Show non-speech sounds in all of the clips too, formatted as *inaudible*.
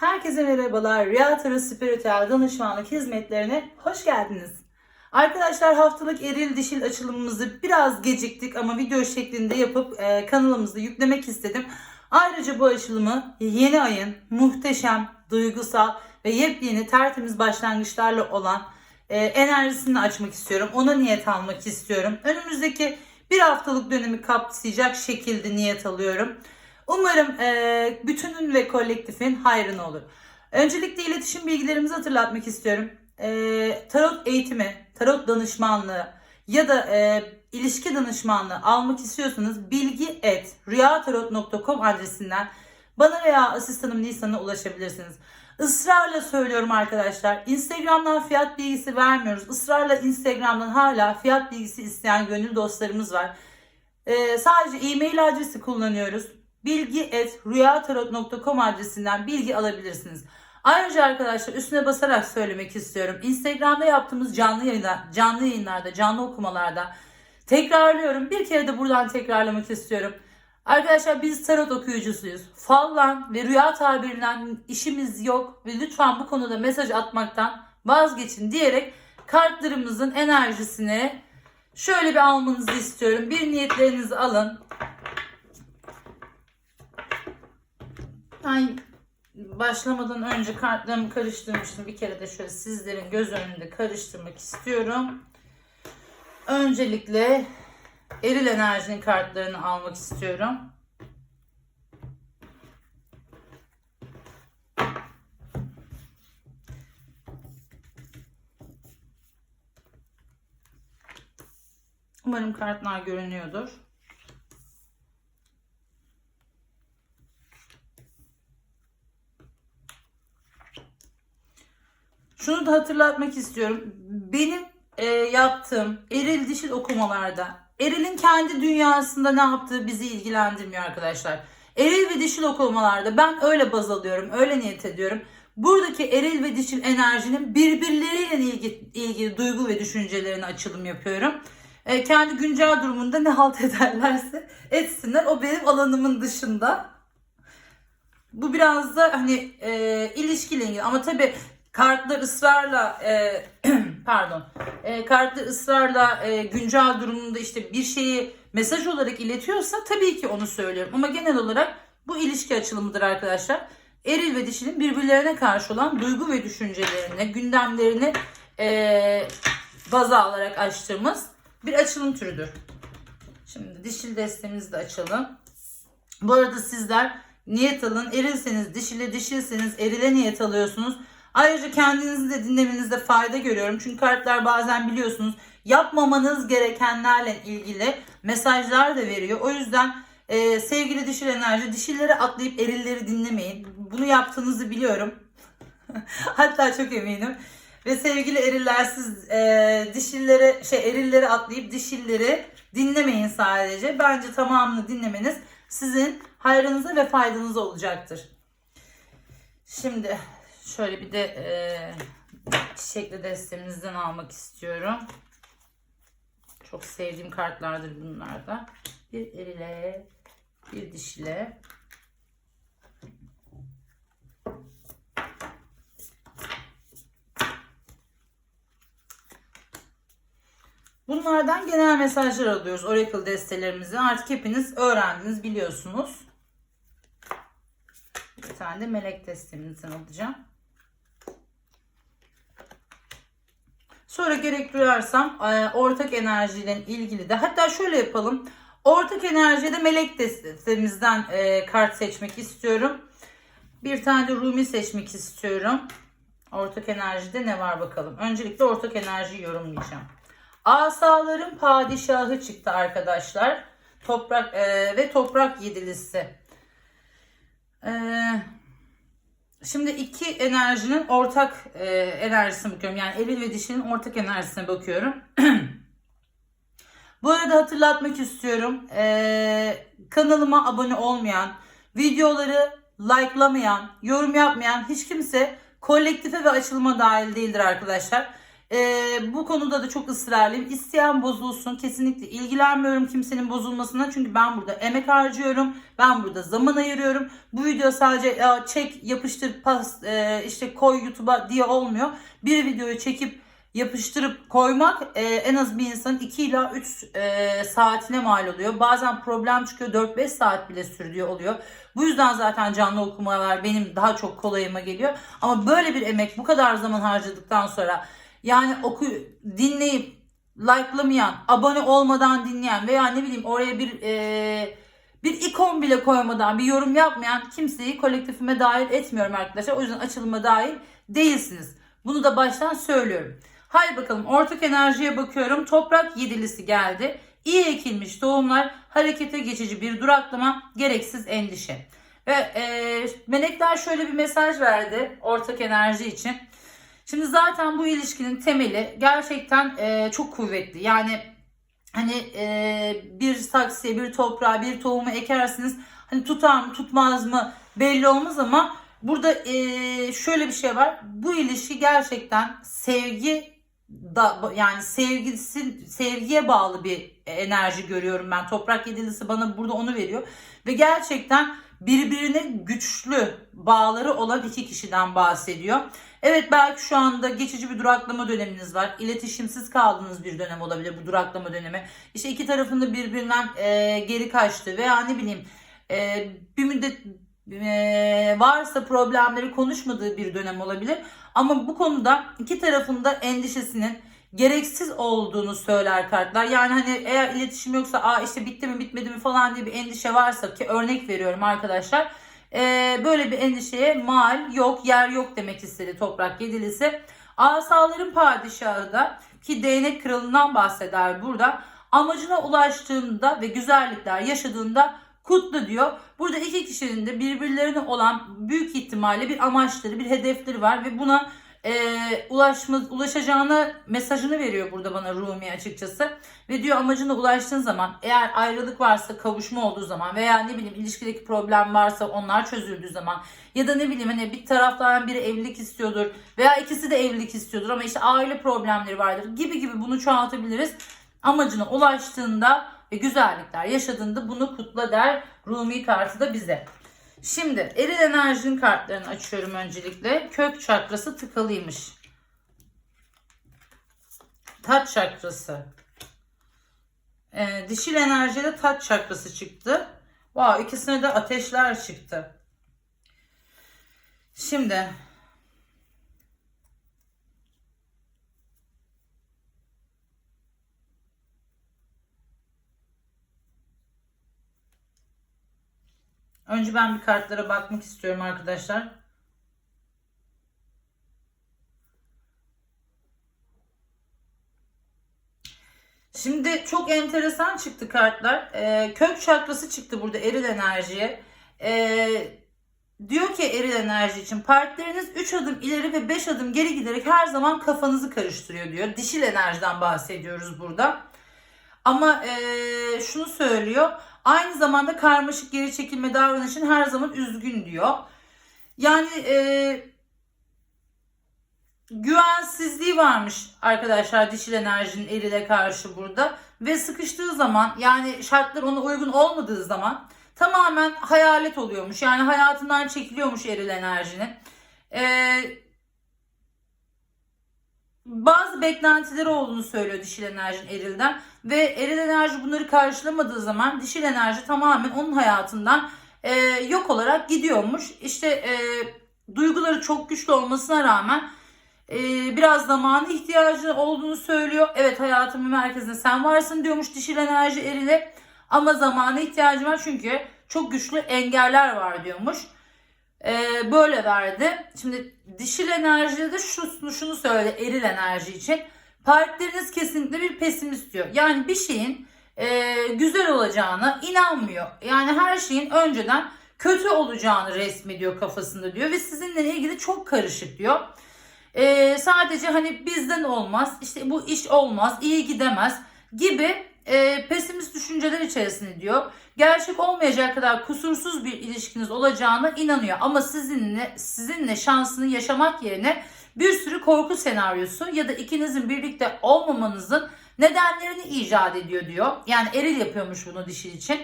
Herkese merhabalar. Rüya Tarot Spiritüel Danışmanlık Hizmetlerine hoş geldiniz. Arkadaşlar haftalık eril dişil açılımımızı biraz geciktik ama video şeklinde yapıp e, kanalımızda yüklemek istedim. Ayrıca bu açılımı yeni ayın muhteşem, duygusal ve yepyeni tertemiz başlangıçlarla olan e, enerjisini açmak istiyorum. Ona niyet almak istiyorum. Önümüzdeki bir haftalık dönemi kapsayacak şekilde niyet alıyorum. Umarım e, bütünün ve kolektifin hayrına olur. Öncelikle iletişim bilgilerimizi hatırlatmak istiyorum. E, tarot eğitimi, tarot danışmanlığı ya da e, ilişki danışmanlığı almak istiyorsanız bilgi et rüyatarot.com adresinden bana veya asistanım Nisan'a ulaşabilirsiniz. Israrla söylüyorum arkadaşlar. Instagram'dan fiyat bilgisi vermiyoruz. Israrla Instagram'dan hala fiyat bilgisi isteyen gönül dostlarımız var. Ee, sadece e-mail adresi kullanıyoruz. Bilgi et rüyatarot.com adresinden bilgi alabilirsiniz. Ayrıca arkadaşlar üstüne basarak söylemek istiyorum. Instagram'da yaptığımız canlı yayında, canlı yayınlarda, canlı okumalarda tekrarlıyorum. Bir kere de buradan tekrarlamak istiyorum. Arkadaşlar biz tarot okuyucusuyuz. Fallan ve rüya tabirinden işimiz yok ve lütfen bu konuda mesaj atmaktan vazgeçin diyerek kartlarımızın enerjisini şöyle bir almanızı istiyorum. Bir niyetlerinizi alın. Ben başlamadan önce kartlarımı karıştırmıştım. Bir kere de şöyle sizlerin göz önünde karıştırmak istiyorum. Öncelikle eril enerjinin kartlarını almak istiyorum. Umarım kartlar görünüyordur. Şunu da hatırlatmak istiyorum. Benim e, yaptığım eril dişil okumalarda erilin kendi dünyasında ne yaptığı bizi ilgilendirmiyor arkadaşlar. Eril ve dişil okumalarda ben öyle baz alıyorum, öyle niyet ediyorum. Buradaki eril ve dişil enerjinin birbirleriyle ilgili, ilgili duygu ve düşüncelerini açılım yapıyorum. E, kendi güncel durumunda ne halt *laughs* ederlerse etsinler. O benim alanımın dışında. Bu biraz da hani e, ilişkiyle ilgili ama tabii kartlar ısrarla e, *clears throat* pardon e, kartlar ısrarla e, güncel durumunda işte bir şeyi mesaj olarak iletiyorsa tabii ki onu söylüyorum ama genel olarak bu ilişki açılımıdır arkadaşlar. Eril ve dişinin birbirlerine karşı olan duygu ve düşüncelerini, gündemlerini e, baza alarak açtığımız bir açılım türüdür. Şimdi dişil destemizi de açalım. Bu arada sizler niyet alın. Erilseniz dişile, dişilseniz erile niyet alıyorsunuz. Ayrıca kendinizi de dinlemenizde fayda görüyorum. Çünkü kartlar bazen biliyorsunuz yapmamanız gerekenlerle ilgili mesajlar da veriyor. O yüzden e, sevgili dişil enerji dişilleri atlayıp erilleri dinlemeyin. Bunu yaptığınızı biliyorum. *laughs* Hatta çok eminim. Ve sevgili eriller siz e, dişilleri şey erilleri atlayıp dişilleri dinlemeyin sadece. Bence tamamını dinlemeniz sizin hayrınıza ve faydanıza olacaktır. Şimdi şöyle bir de e, çiçekli destemizden almak istiyorum. Çok sevdiğim kartlardır bunlar da. Bir erile, bir dişile. Bunlardan genel mesajlar alıyoruz Oracle destelerimizi. Artık hepiniz öğrendiniz, biliyorsunuz. Bir tane de melek destemizden alacağım. Sonra gerek duyarsam e, ortak enerjiyle ilgili de hatta şöyle yapalım. Ortak enerjide melek destemizden e, kart seçmek istiyorum. Bir tane de Rumi seçmek istiyorum. Ortak enerjide ne var bakalım. Öncelikle ortak enerjiyi yorumlayacağım. Asaların padişahı çıktı arkadaşlar. Toprak e, ve toprak yedilisi. E, şimdi iki enerjinin ortak e, enerjisine bakıyorum. Yani eril ve dişinin ortak enerjisine bakıyorum. *clears throat* Bu arada hatırlatmak istiyorum. E, kanalıma abone olmayan, videoları likelamayan, yorum yapmayan hiç kimse kolektife ve açılıma dahil değildir arkadaşlar. Ee, bu konuda da çok ısrarlıyım. İsteyen bozulsun. Kesinlikle ilgilenmiyorum kimsenin bozulmasına. Çünkü ben burada emek harcıyorum. Ben burada zaman ayırıyorum. Bu video sadece ya, çek, yapıştır, pas, e, işte koy YouTube'a diye olmuyor. Bir videoyu çekip yapıştırıp koymak e, en az bir insanın 2 ila 3 e, saatine mal oluyor. Bazen problem çıkıyor 4-5 saat bile sürdüğü oluyor. Bu yüzden zaten canlı okumalar benim daha çok kolayıma geliyor. Ama böyle bir emek bu kadar zaman harcadıktan sonra yani oku dinleyip likelamayan, abone olmadan dinleyen veya ne bileyim oraya bir e, bir ikon bile koymadan bir yorum yapmayan kimseyi kolektifime dahil etmiyorum arkadaşlar. O yüzden açılıma dahil değilsiniz. Bunu da baştan söylüyorum. Haydi bakalım ortak enerjiye bakıyorum. Toprak yedilisi geldi. İyi ekilmiş tohumlar, harekete geçici bir duraklama, gereksiz endişe. Ve e, melekler şöyle bir mesaj verdi ortak enerji için. Şimdi zaten bu ilişkinin temeli gerçekten e, çok kuvvetli. Yani hani e, bir saksıya, bir toprağa, bir tohumu ekersiniz. Hani tutar mı, tutmaz mı belli olmaz ama burada e, şöyle bir şey var. Bu ilişki gerçekten sevgi da yani sevgisi sevgiye bağlı bir enerji görüyorum ben. Toprak yedilisi bana burada onu veriyor ve gerçekten birbirine güçlü bağları olan iki kişiden bahsediyor. Evet belki şu anda geçici bir duraklama döneminiz var. İletişimsiz kaldığınız bir dönem olabilir bu duraklama dönemi. İşte iki tarafında birbirinden e, geri kaçtı veya ne bileyim e, bir müddet e, varsa problemleri konuşmadığı bir dönem olabilir. Ama bu konuda iki tarafında endişesinin gereksiz olduğunu söyler kartlar. Yani hani eğer iletişim yoksa Aa işte bitti mi bitmedi mi falan diye bir endişe varsa ki örnek veriyorum arkadaşlar. Ee, böyle bir endişeye mal yok yer yok demek istedi toprak yedilisi. Asaların padişahı da ki değnek kralından bahseder burada. Amacına ulaştığında ve güzellikler yaşadığında kutlu diyor. Burada iki kişinin de birbirlerine olan büyük ihtimalle bir amaçları, bir hedefleri var ve buna e, ulaşma, ulaşacağına mesajını veriyor burada bana Rumi açıkçası. Ve diyor amacına ulaştığın zaman eğer ayrılık varsa kavuşma olduğu zaman veya ne bileyim ilişkideki problem varsa onlar çözüldüğü zaman ya da ne bileyim hani bir taraftan biri evlilik istiyordur veya ikisi de evlilik istiyordur ama işte aile problemleri vardır gibi gibi bunu çoğaltabiliriz. Amacına ulaştığında ve güzellikler yaşadığında bunu kutla der Rumi kartı da bize. Şimdi eril enerjinin kartlarını açıyorum öncelikle. Kök çakrası tıkalıymış. Tat çakrası. Ee, dişil enerjide tat çakrası çıktı. Wow, ikisine de ateşler çıktı. Şimdi Önce ben bir kartlara bakmak istiyorum arkadaşlar. Şimdi çok enteresan çıktı kartlar. Ee, kök çakrası çıktı burada eril enerjiye. Ee, diyor ki eril enerji için partneriniz 3 adım ileri ve 5 adım geri giderek her zaman kafanızı karıştırıyor diyor. Dişil enerjiden bahsediyoruz burada. Ama e, şunu söylüyor. Aynı zamanda karmaşık geri çekilme davranışın her zaman üzgün diyor. Yani e, güvensizliği varmış arkadaşlar dişil enerjinin erile karşı burada. Ve sıkıştığı zaman yani şartlar ona uygun olmadığı zaman tamamen hayalet oluyormuş. Yani hayatından çekiliyormuş eril enerjinin. Eee bazı beklentileri olduğunu söylüyor dişil enerjinin erilden ve eril enerji bunları karşılamadığı zaman dişil enerji tamamen onun hayatından e, yok olarak gidiyormuş. İşte e, duyguları çok güçlü olmasına rağmen e, biraz zamanı ihtiyacı olduğunu söylüyor. Evet hayatımın merkezinde sen varsın diyormuş dişil enerji erile ama zamana ihtiyacı var çünkü çok güçlü engeller var diyormuş. Ee, böyle verdi. Şimdi dişil enerjide de şunu, şunu söyle eril enerji için. Partneriniz kesinlikle bir pesimist diyor. Yani bir şeyin e, güzel olacağına inanmıyor. Yani her şeyin önceden kötü olacağını resmediyor kafasında diyor. Ve sizinle ilgili çok karışık diyor. E, sadece hani bizden olmaz, işte bu iş olmaz, iyi gidemez gibi e, pesimist düşünceler içerisinde diyor. Gerçek olmayacak kadar kusursuz bir ilişkiniz olacağına inanıyor. Ama sizinle sizinle şansını yaşamak yerine bir sürü korku senaryosu ya da ikinizin birlikte olmamanızın nedenlerini icat ediyor diyor. Yani eril yapıyormuş bunu dişil için.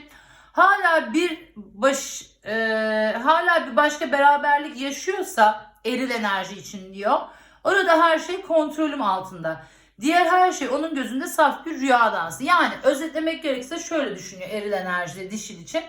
Hala bir baş e, hala bir başka beraberlik yaşıyorsa eril enerji için diyor. Orada her şey kontrolüm altında. Diğer her şey onun gözünde saf bir rüya dansı. Yani özetlemek gerekirse şöyle düşünüyor eril enerjide dişil için.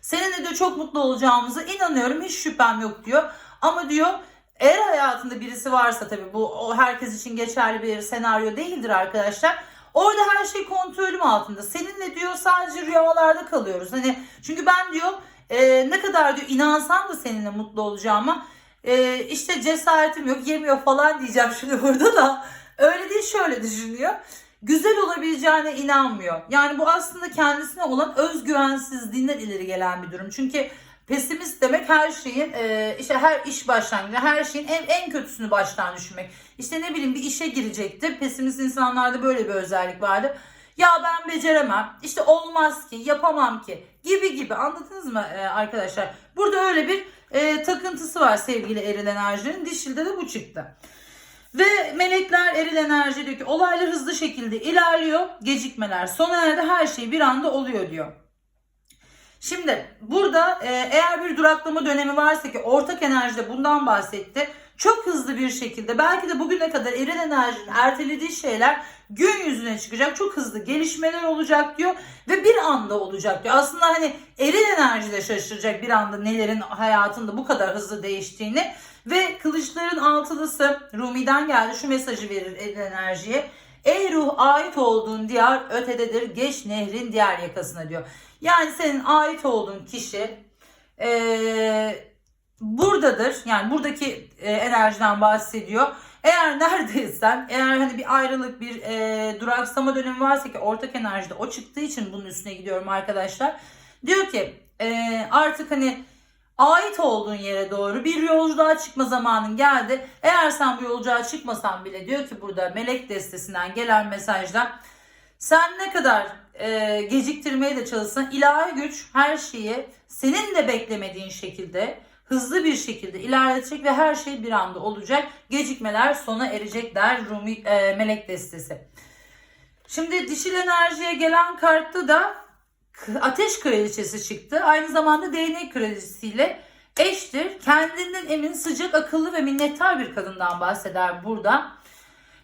Seninle de çok mutlu olacağımıza inanıyorum. Hiç şüphem yok diyor. Ama diyor eğer hayatında birisi varsa tabii bu herkes için geçerli bir senaryo değildir arkadaşlar. Orada her şey kontrolüm altında. Seninle diyor sadece rüyalarda kalıyoruz. Hani çünkü ben diyor e, ne kadar diyor inansam da seninle mutlu olacağıma e, işte cesaretim yok yemiyor falan diyeceğim şimdi burada da öyle değil şöyle düşünüyor. Güzel olabileceğine inanmıyor. Yani bu aslında kendisine olan özgüvensizliğinden ileri gelen bir durum. Çünkü pesimist demek her şeyin e, işte her iş başlangıcı her şeyin en en kötüsünü baştan düşünmek. İşte ne bileyim bir işe girecektir. Pesimist insanlarda böyle bir özellik vardır. Ya ben beceremem. işte olmaz ki, yapamam ki gibi gibi. Anladınız mı e, arkadaşlar? Burada öyle bir e, takıntısı var sevgili eril enerjinin. Dişilde de bu çıktı. Ve melekler eril enerji diyor ki olaylar hızlı şekilde ilerliyor. Gecikmeler sona erdi. Her şey bir anda oluyor diyor. Şimdi burada e, eğer bir duraklama dönemi varsa ki ortak enerjide bundan bahsetti. Çok hızlı bir şekilde belki de bugüne kadar eril enerjinin ertelediği şeyler gün yüzüne çıkacak. Çok hızlı gelişmeler olacak diyor ve bir anda olacak diyor. Aslında hani eril enerji de şaşıracak bir anda nelerin hayatında bu kadar hızlı değiştiğini ve kılıçların altılısı Rumi'den geldi şu mesajı verir enerjiye. Ey ruh ait olduğun diyar ötededir geç nehrin diğer yakasına diyor. Yani senin ait olduğun kişi ee, buradadır. Yani buradaki e, enerjiden bahsediyor. Eğer neredeysen, eğer hani bir ayrılık, bir e, duraksama dönemi varsa ki ortak enerjide o çıktığı için bunun üstüne gidiyorum arkadaşlar. Diyor ki e, artık hani ait olduğun yere doğru bir yolculuğa çıkma zamanın geldi. Eğer sen bu yolculuğa çıkmasan bile diyor ki burada melek destesinden gelen mesajlar sen ne kadar e, geciktirmeye de çalışsan ilahi güç her şeyi senin de beklemediğin şekilde hızlı bir şekilde ilerletecek ve her şey bir anda olacak. Gecikmeler sona erecek der Rumi e, melek destesi. Şimdi dişil enerjiye gelen kartta da ateş kraliçesi çıktı. Aynı zamanda değnek kraliçesiyle eştir. Kendinden emin, sıcak, akıllı ve minnettar bir kadından bahseder burada.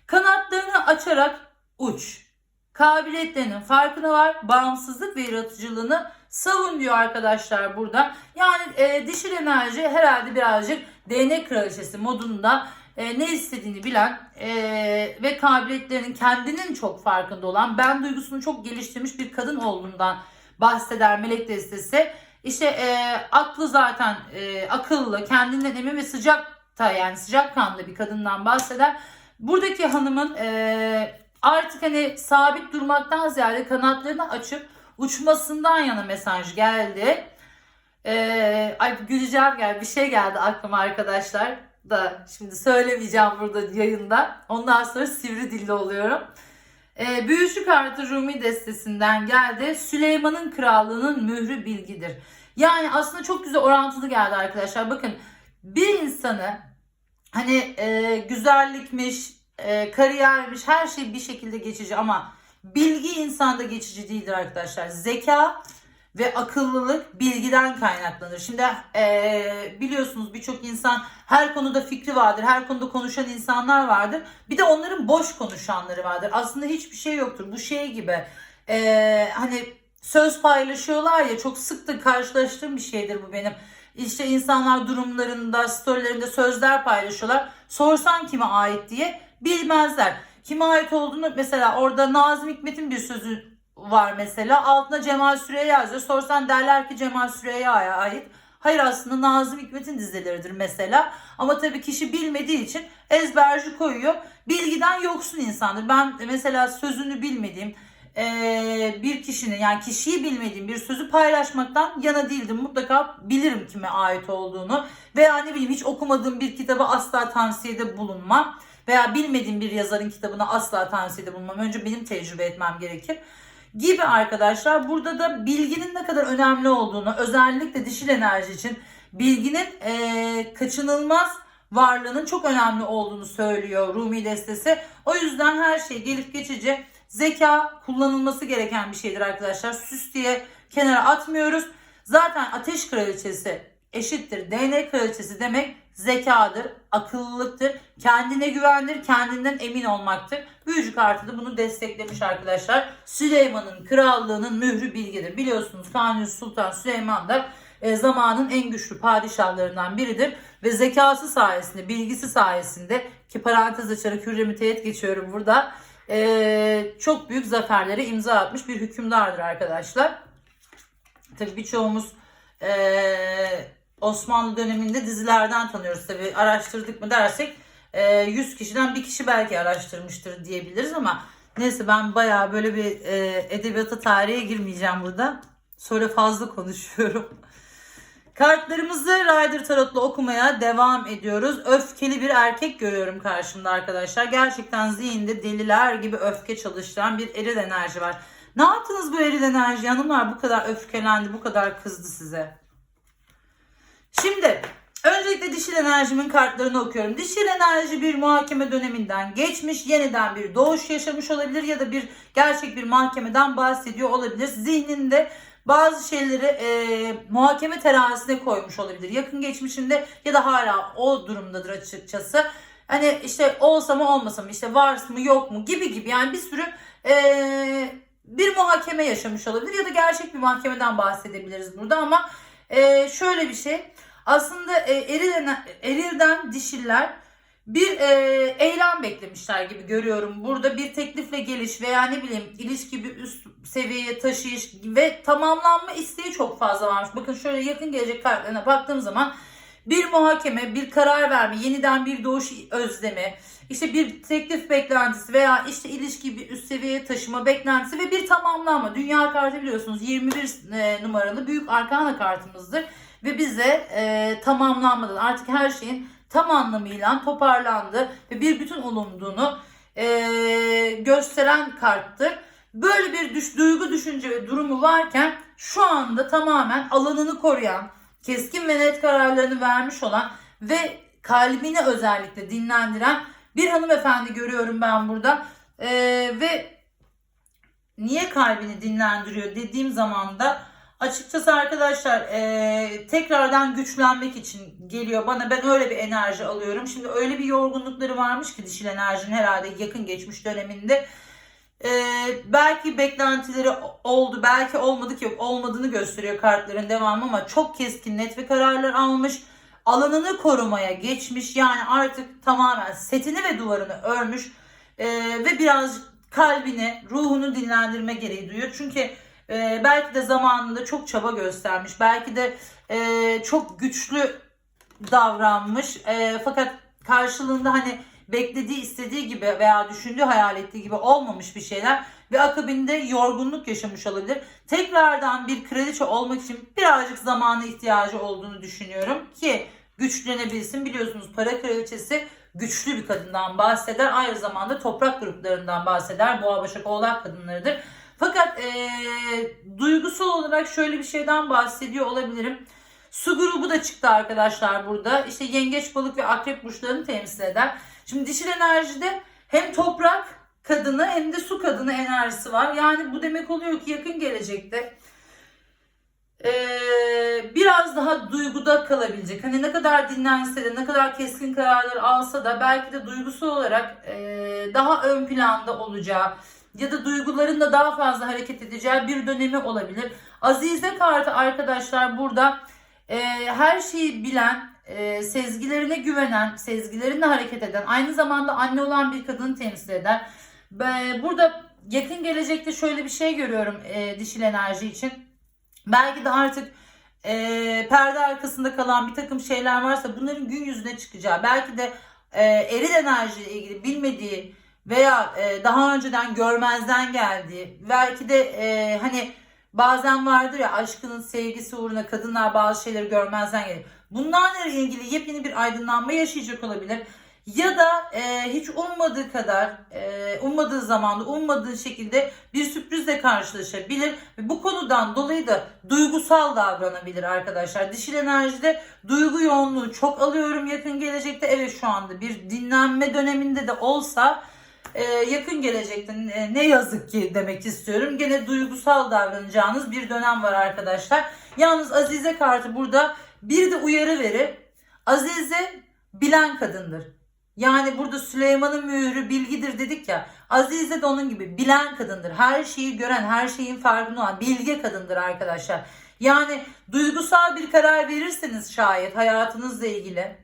Kanatlarını açarak uç. Kabiliyetlerinin farkına var. Bağımsızlık ve yaratıcılığını savun diyor arkadaşlar burada. Yani e, dişil enerji herhalde birazcık değnek kraliçesi modunda e, ne istediğini bilen e, ve kabiliyetlerinin kendinin çok farkında olan ben duygusunu çok geliştirmiş bir kadın olduğundan bahseder melek destesi. İşte e, aklı zaten e, akıllı, kendinden emin ve sıcak da yani sıcak kanlı bir kadından bahseder. Buradaki hanımın e, artık hani sabit durmaktan ziyade kanatlarını açıp uçmasından yana mesaj geldi. Ee, ay güleceğim geldi. Bir şey geldi aklıma arkadaşlar da şimdi söylemeyeceğim burada yayında. Ondan sonra sivri dilli oluyorum. Ee, Büyücü kartı Rumi destesinden geldi. Süleyman'ın krallığının mührü bilgidir. Yani aslında çok güzel orantılı geldi arkadaşlar. Bakın bir insanı hani e, güzellikmiş, e, kariyermiş her şey bir şekilde geçici ama bilgi insanda geçici değildir arkadaşlar. Zeka ve akıllılık bilgiden kaynaklanır. Şimdi e, biliyorsunuz birçok insan her konuda fikri vardır. Her konuda konuşan insanlar vardır. Bir de onların boş konuşanları vardır. Aslında hiçbir şey yoktur. Bu şey gibi e, hani söz paylaşıyorlar ya çok sık da karşılaştığım bir şeydir bu benim. İşte insanlar durumlarında, storylerinde sözler paylaşıyorlar. Sorsan kime ait diye bilmezler. Kime ait olduğunu mesela orada Nazım Hikmet'in bir sözü var mesela. Altına Cemal Süreya yazıyor. Sorsan derler ki Cemal Süreya'ya ait. Hayır aslında Nazım Hikmet'in dizeleridir mesela. Ama tabii kişi bilmediği için ezberci koyuyor. Bilgiden yoksun insandır. Ben mesela sözünü bilmediğim bir kişinin yani kişiyi bilmediğim bir sözü paylaşmaktan yana değildim. Mutlaka bilirim kime ait olduğunu. Veya ne bileyim hiç okumadığım bir kitaba asla tavsiyede bulunmam. veya bilmediğim bir yazarın kitabına asla tavsiyede bulunmam. Önce benim tecrübe etmem gerekir gibi arkadaşlar. Burada da bilginin ne kadar önemli olduğunu özellikle dişil enerji için bilginin eee, kaçınılmaz varlığının çok önemli olduğunu söylüyor Rumi destesi. O yüzden her şey gelip geçici zeka kullanılması gereken bir şeydir arkadaşlar. Süs diye kenara atmıyoruz. Zaten ateş kraliçesi eşittir DNA kraliçesi demek zekadır, akıllılıktır, kendine güvendir, kendinden emin olmaktır. Büyücü kartı da bunu desteklemiş arkadaşlar. Süleyman'ın krallığının mührü bilgidir. Biliyorsunuz Kanuni Sultan Süleyman da e, zamanın en güçlü padişahlarından biridir. Ve zekası sayesinde, bilgisi sayesinde ki parantez açarak Hürrem'i teğet geçiyorum burada. e, çok büyük zaferlere imza atmış bir hükümdardır arkadaşlar. Tabii birçoğumuz e, Osmanlı döneminde dizilerden tanıyoruz. Tabii araştırdık mı dersek e, 100 kişiden bir kişi belki araştırmıştır diyebiliriz ama neyse ben bayağı böyle bir e, edebiyata tarihe girmeyeceğim burada. Sonra fazla konuşuyorum. *laughs* Kartlarımızı Rider Tarot'la okumaya devam ediyoruz. Öfkeli bir erkek görüyorum karşımda arkadaşlar. Gerçekten zihinde deliler gibi öfke çalıştıran bir eril enerji var. Ne yaptınız bu eril enerji hanımlar? Bu kadar öfkelendi, bu kadar kızdı size. Şimdi öncelikle dişil enerjimin kartlarını okuyorum. Dişil enerji bir muhakeme döneminden geçmiş, yeniden bir doğuş yaşamış olabilir ya da bir gerçek bir mahkemeden bahsediyor olabilir. Zihninde bazı şeyleri e, muhakeme terazisine koymuş olabilir. Yakın geçmişinde ya da hala o durumdadır açıkçası. Hani işte olsa mı olmasa mı işte var mı yok mu gibi gibi yani bir sürü e, bir muhakeme yaşamış olabilir ya da gerçek bir mahkemeden bahsedebiliriz burada ama e, şöyle bir şey aslında e, eril, erilden dişiller bir e, eylem beklemişler gibi görüyorum. Burada bir teklifle geliş veya ne bileyim ilişki bir üst seviyeye taşıyış ve tamamlanma isteği çok fazla varmış. Bakın şöyle yakın gelecek kartlarına baktığım zaman bir muhakeme, bir karar verme, yeniden bir doğuş özlemi, işte bir teklif beklentisi veya işte ilişki bir üst seviyeye taşıma beklentisi ve bir tamamlanma. Dünya kartı biliyorsunuz 21 e, numaralı büyük arkana kartımızdır ve bize e, tamamlanmadan artık her şeyin tam anlamıyla toparlandı ve bir bütün olunduğunu e, gösteren karttır. Böyle bir düş, duygu, düşünce ve durumu varken şu anda tamamen alanını koruyan, keskin ve net kararlarını vermiş olan ve kalbini özellikle dinlendiren bir hanımefendi görüyorum ben burada. E, ve niye kalbini dinlendiriyor dediğim zaman da Açıkçası arkadaşlar e, tekrardan güçlenmek için geliyor bana. Ben öyle bir enerji alıyorum. Şimdi öyle bir yorgunlukları varmış ki dişil enerjinin herhalde yakın geçmiş döneminde. E, belki beklentileri oldu, belki olmadı ki olmadığını gösteriyor kartların devamı ama çok keskin net ve kararlar almış. Alanını korumaya geçmiş. Yani artık tamamen setini ve duvarını örmüş. E, ve biraz kalbini, ruhunu dinlendirme gereği duyuyor. Çünkü e, belki de zamanında çok çaba göstermiş. Belki de e, çok güçlü davranmış. E, fakat karşılığında hani beklediği, istediği gibi veya düşündüğü, hayal ettiği gibi olmamış bir şeyler ve akabinde yorgunluk yaşamış olabilir. Tekrardan bir kraliçe olmak için birazcık zamana ihtiyacı olduğunu düşünüyorum ki güçlenebilsin. Biliyorsunuz para kraliçesi güçlü bir kadından bahseder. Aynı zamanda toprak gruplarından bahseder. Boğa, Başak, Oğlak kadınlarıdır. Fakat e, duygusal olarak şöyle bir şeyden bahsediyor olabilirim. Su grubu da çıktı arkadaşlar burada. İşte yengeç, balık ve akrep burçlarını temsil eder. Şimdi dişil enerjide hem toprak kadını hem de su kadını enerjisi var. Yani bu demek oluyor ki yakın gelecekte ee, biraz daha duyguda kalabilecek. Hani ne kadar dinlense de ne kadar keskin kararlar alsa da belki de duygusal olarak e, daha ön planda olacağı ya da duygularında daha fazla hareket edeceği bir dönemi olabilir. Azize kartı arkadaşlar burada e, her şeyi bilen, e, sezgilerine güvenen, sezgilerine hareket eden, aynı zamanda anne olan bir kadını temsil eder. E, burada yakın gelecekte şöyle bir şey görüyorum e, dişil enerji için. Belki de artık e, perde arkasında kalan bir takım şeyler varsa bunların gün yüzüne çıkacağı, belki de e, eril enerjiyle ilgili bilmediği veya e, daha önceden görmezden geldiği belki de e, hani bazen vardır ya aşkının sevgisi uğruna kadınlar bazı şeyleri görmezden gelir. Bunlarla ilgili yepyeni bir aydınlanma yaşayacak olabilir. ya da e, hiç ummadığı kadar, e, ummadığı zamanda, ummadığı şekilde bir sürprizle karşılaşabilir. Ve bu konudan dolayı da duygusal davranabilir arkadaşlar. Dişil enerjide duygu yoğunluğu çok alıyorum yakın gelecekte. Evet şu anda bir dinlenme döneminde de olsa e, yakın gelecekte ne, ne yazık ki demek istiyorum. Gene duygusal davranacağınız bir dönem var arkadaşlar. Yalnız Azize kartı burada bir de uyarı verir. Azize bilen kadındır. Yani burada Süleyman'ın mührü bilgidir dedik ya. Azize de onun gibi bilen kadındır. Her şeyi gören, her şeyin farkında olan bilge kadındır arkadaşlar. Yani duygusal bir karar verirseniz şayet hayatınızla ilgili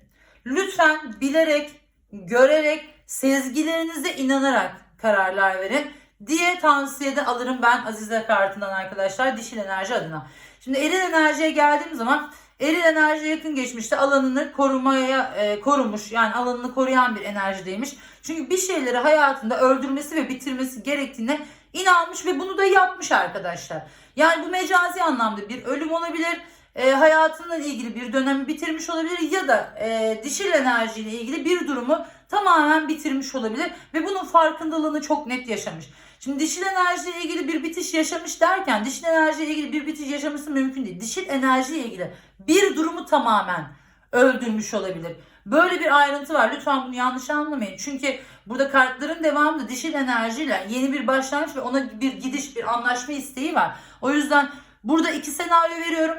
lütfen bilerek, görerek, sezgilerinize inanarak kararlar verin diye tavsiyede alırım ben Azize kartından arkadaşlar dişil enerji adına. Şimdi eril enerjiye geldiğim zaman eril enerjiye yakın geçmişte alanını korumaya e, korumuş yani alanını koruyan bir enerjideymiş. Çünkü bir şeyleri hayatında öldürmesi ve bitirmesi gerektiğine inanmış ve bunu da yapmış arkadaşlar. Yani bu mecazi anlamda bir ölüm olabilir. E, hayatınla ilgili bir dönemi bitirmiş olabilir ya da e, dişil enerjiyle ilgili bir durumu tamamen bitirmiş olabilir ve bunun farkındalığını çok net yaşamış. Şimdi dişil enerjiyle ilgili bir bitiş yaşamış derken dişil enerjiyle ilgili bir bitiş yaşaması mümkün değil. Dişil enerjiyle ilgili bir durumu tamamen öldürmüş olabilir. Böyle bir ayrıntı var. Lütfen bunu yanlış anlamayın. Çünkü burada kartların devamında dişil enerjiyle yeni bir başlangıç ve ona bir gidiş, bir anlaşma isteği var. O yüzden burada iki senaryo veriyorum.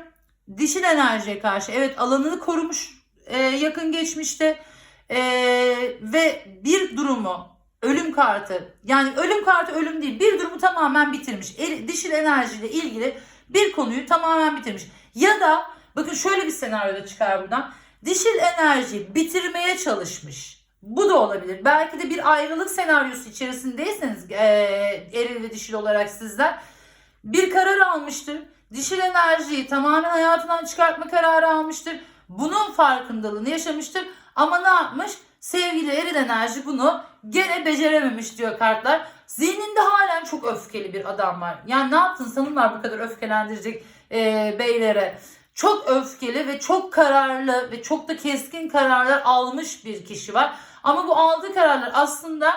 Dişil enerjiye karşı evet alanını korumuş e, yakın geçmişte e, ve bir durumu ölüm kartı yani ölüm kartı ölüm değil bir durumu tamamen bitirmiş. El, dişil enerjiyle ilgili bir konuyu tamamen bitirmiş. Ya da bakın şöyle bir senaryo da çıkar buradan. Dişil enerji bitirmeye çalışmış. Bu da olabilir. Belki de bir ayrılık senaryosu içerisindeyseniz e, eril ve dişil olarak sizler bir karar almıştır. Dişil enerjiyi tamamen hayatından çıkartma kararı almıştır. Bunun farkındalığını yaşamıştır. Ama ne yapmış? Sevgili eril enerji bunu gene becerememiş diyor kartlar. Zihninde halen çok öfkeli bir adam var. Yani ne yaptın sanırlar bu kadar öfkelendirecek e, beylere. Çok öfkeli ve çok kararlı ve çok da keskin kararlar almış bir kişi var. Ama bu aldığı kararlar aslında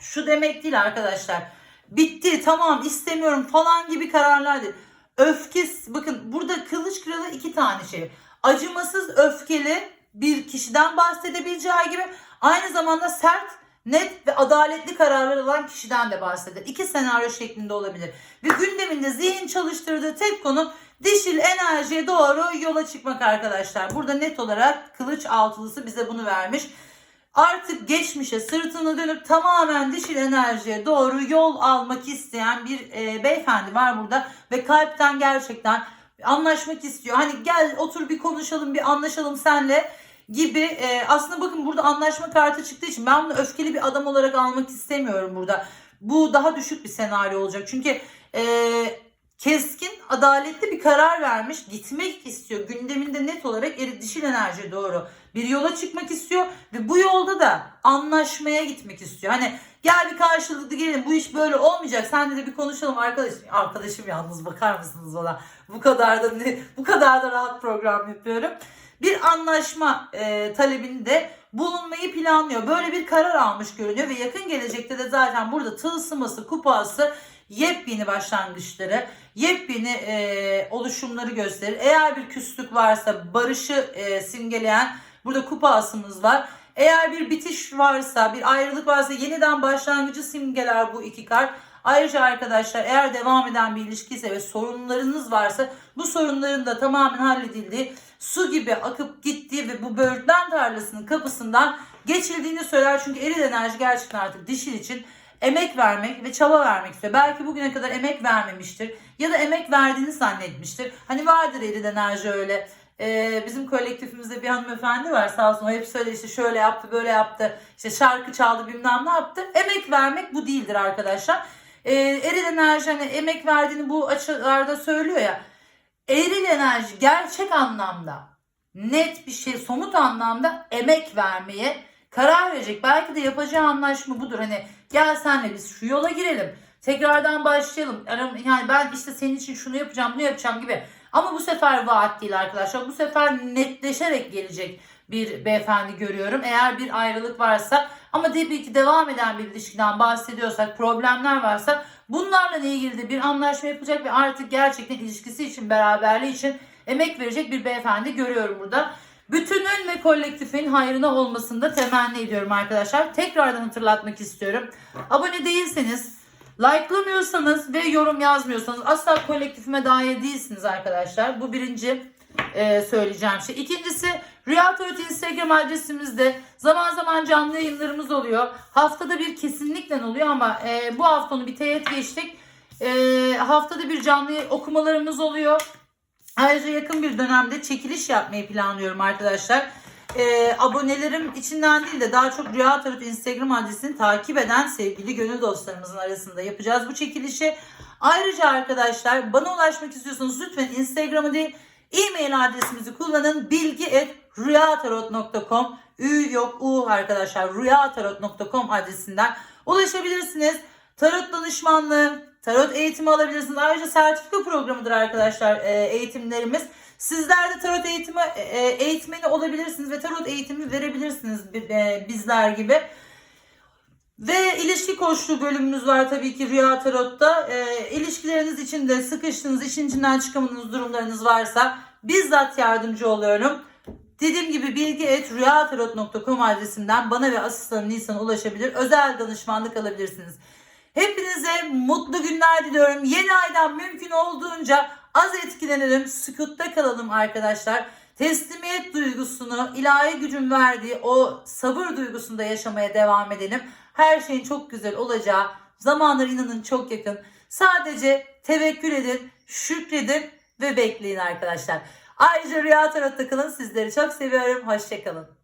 şu demek değil arkadaşlar. Bitti tamam istemiyorum falan gibi kararlar değil. Öfkes bakın burada kılıç kralı iki tane şey. Acımasız öfkeli bir kişiden bahsedebileceği gibi aynı zamanda sert net ve adaletli kararlar alan kişiden de bahseder. İki senaryo şeklinde olabilir. Ve gündeminde zihin çalıştırdığı tek konu dişil enerjiye doğru yola çıkmak arkadaşlar. Burada net olarak kılıç altılısı bize bunu vermiş. Artık geçmişe sırtını dönüp tamamen dişil enerjiye doğru yol almak isteyen bir e, beyefendi var burada. Ve kalpten gerçekten anlaşmak istiyor. Hani gel otur bir konuşalım bir anlaşalım senle gibi e, aslında bakın burada anlaşma kartı çıktığı için ben bunu öfkeli bir adam olarak almak istemiyorum burada. Bu daha düşük bir senaryo olacak. Çünkü e, keskin, adaletli bir karar vermiş. Gitmek istiyor. Gündeminde net olarak eri dişil enerjiye doğru bir yola çıkmak istiyor. Ve bu yolda da anlaşmaya gitmek istiyor. Hani gel bir karşılıklı gelin bu iş böyle olmayacak. Sen de bir konuşalım arkadaş. Arkadaşım yalnız bakar mısınız bana? Bu kadar da bu kadar da rahat program yapıyorum bir anlaşma e, talebinde bulunmayı planlıyor. Böyle bir karar almış görünüyor ve yakın gelecekte de zaten burada tılsıması, kupası yepyeni başlangıçları, yepyeni e, oluşumları gösterir. Eğer bir küslük varsa barışı e, simgeleyen burada kupa asımız var. Eğer bir bitiş varsa, bir ayrılık varsa yeniden başlangıcı simgeler bu iki kart. Ayrıca arkadaşlar eğer devam eden bir ilişki ise ve sorunlarınız varsa bu sorunların da tamamen halledildiği, su gibi akıp gittiği ve bu böğürtlen tarlasının kapısından geçildiğini söyler. Çünkü eril enerji gerçekten artık dişil için emek vermek ve çaba vermek istiyor. Belki bugüne kadar emek vermemiştir ya da emek verdiğini zannetmiştir. Hani vardır eril enerji öyle. Ee, bizim kolektifimizde bir hanımefendi var sağ olsun o hep söyle işte şöyle yaptı böyle yaptı işte şarkı çaldı bilmem ne yaptı. Emek vermek bu değildir arkadaşlar. Ee, eril enerji hani emek verdiğini bu açılarda söylüyor ya. Eril enerji gerçek anlamda net bir şey somut anlamda emek vermeye karar verecek. Belki de yapacağı anlaşma budur. Hani gel senle biz şu yola girelim. Tekrardan başlayalım. Yani ben işte senin için şunu yapacağım bunu yapacağım gibi Ama bu sefer vaat değil arkadaşlar. Bu sefer netleşerek gelecek bir beyefendi görüyorum. Eğer bir ayrılık varsa ama tabii ki devam eden bir ilişkiden bahsediyorsak, problemler varsa bunlarla ilgili de bir anlaşma yapacak ve artık gerçekten ilişkisi için, beraberliği için emek verecek bir beyefendi görüyorum burada. Bütünün ve kolektifin hayrına olmasını da temenni ediyorum arkadaşlar. Tekrardan hatırlatmak istiyorum. Abone değilseniz, like'lamıyorsanız ve yorum yazmıyorsanız asla kolektifime dahil değilsiniz arkadaşlar. Bu birinci e, söyleyeceğim şey. İkincisi Tarot Instagram adresimizde zaman zaman canlı yayınlarımız oluyor. Haftada bir kesinlikle oluyor ama e, bu hafta onu bir teyit geçtik. E, haftada bir canlı okumalarımız oluyor. Ayrıca yakın bir dönemde çekiliş yapmayı planlıyorum arkadaşlar. Ee, abonelerim içinden değil de daha çok Rüya Tarot Instagram adresini takip eden sevgili gönül dostlarımızın arasında yapacağız bu çekilişi. Ayrıca arkadaşlar bana ulaşmak istiyorsanız lütfen Instagram'ı değil e-mail adresimizi kullanın bilgi et rüyatarot.com Ü yok U arkadaşlar rüyatarot.com adresinden ulaşabilirsiniz. Tarot danışmanlığı, tarot eğitimi alabilirsiniz. Ayrıca sertifika programıdır arkadaşlar e, eğitimlerimiz. Sizler de tarot eğitimi e, eğitmeni olabilirsiniz ve tarot eğitimi verebilirsiniz bi- e, bizler gibi. Ve ilişki koçluğu bölümümüz var tabii ki Rüya Tarot'ta. E, ilişkileriniz için de sıkıştığınız, işin içinden çıkamadığınız durumlarınız varsa bizzat yardımcı oluyorum. Dediğim gibi bilgi et rüyatarot.com adresinden bana ve asistanım Nisan'a ulaşabilir. Özel danışmanlık alabilirsiniz. Hepinize mutlu günler diliyorum. Yeni aydan mümkün olduğunca az etkilenelim, sükutta kalalım arkadaşlar. Teslimiyet duygusunu, ilahi gücün verdiği o sabır duygusunda yaşamaya devam edelim. Her şeyin çok güzel olacağı zamanlar inanın çok yakın. Sadece tevekkül edin, şükredin ve bekleyin arkadaşlar. Ayrıca Rüya Tarot'ta kalın. Sizleri çok seviyorum. Hoşçakalın.